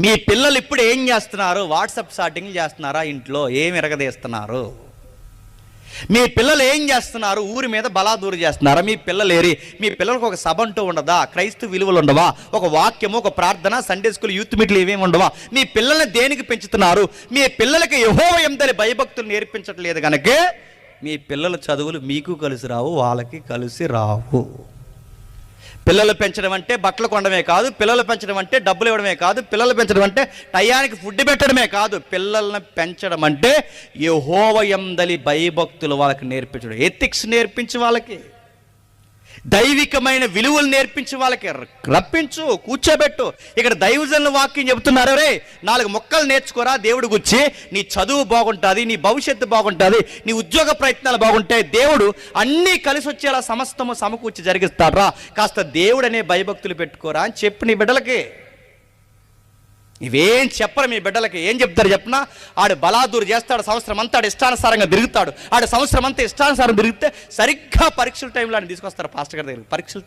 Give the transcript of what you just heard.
మీ పిల్లలు ఇప్పుడు ఏం చేస్తున్నారు? వాట్సాప్ చాటింగ్ చేస్తున్నారా ఇంట్లో? ఏం ఎరగదీస్తున్నారు? మీ పిల్లలు ఏం చేస్తున్నారు? ఊరి మీద బలాదూరు చేస్తున్నారా? మీ పిల్లలు ఏరి మీ పిల్లలకు ఒక సభ అంటూ ఉండదా? క్రైస్తవ విలువలు ఉండవా? ఒక వాక్యము ఒక ప్రార్థన సండే స్కూల్ యూత్ మీట్లు ఏమేమి ఉండవా? మీ పిల్లల్ని దేనికి పెంచుతున్నారు? మీ పిల్లలకి యహో ఎందరి భయభక్తులు నేర్పించట్లేదు కనుక మీ పిల్లల చదువులు మీకు కలిసి రావు వాళ్ళకి కలిసి రావు. పిల్లలు పెంచడం అంటే బట్టలు కొనడమే కాదు పిల్లలు పెంచడం అంటే డబ్బులు ఇవ్వడమే కాదు పిల్లలు పెంచడం అంటే టయానికి ఫుడ్ పెట్టడమే కాదు. పిల్లల్ని పెంచడం అంటే యహోవయందలి భయభక్తులు వాళ్ళకి నేర్పించడం. ఎథిక్స్ నేర్పించి వాళ్ళకి. దైవికమైన విలువలు నేర్పించి వాళ్ళకి రప్పించు కూర్చోబెట్టు. ఇక్కడ దైవజనుల వాక్యం చెబుతున్నారు రే నాలుగు మొక్కలు నేర్చుకోరా దేవుడు గుచ్చి నీ చదువు బాగుంటుంది నీ భవిష్యత్తు బాగుంటుంది నీ ఉద్యోగ ప్రయత్నాలు బాగుంటాయి దేవుడు అన్నీ కలిసి వచ్చేలా సమస్తము సమకూర్చి జరిగిస్తాడ్రా. కాస్త దేవుడు అనే భయభక్తులు పెట్టుకోరా అని చెప్పి నీ బిడ్డలకి. ఇవేం చెప్పరు మీ బిడ్డలకి? ఏం చెప్తారు చెప్పినా? ఆడు బలాదూరు చేస్తాడు సంవత్సరం అంతా ఆడు ఇష్టానుసారంగా తిరుగుతాడు. ఆడు సంవత్సరం అంతా ఇష్టానుసారం తిరిగితే సరిగ్గా పరీక్షల టైంలో ఆయన తీసుకొస్తారు పాస్టర్ గారి దగ్గర పరీక్షల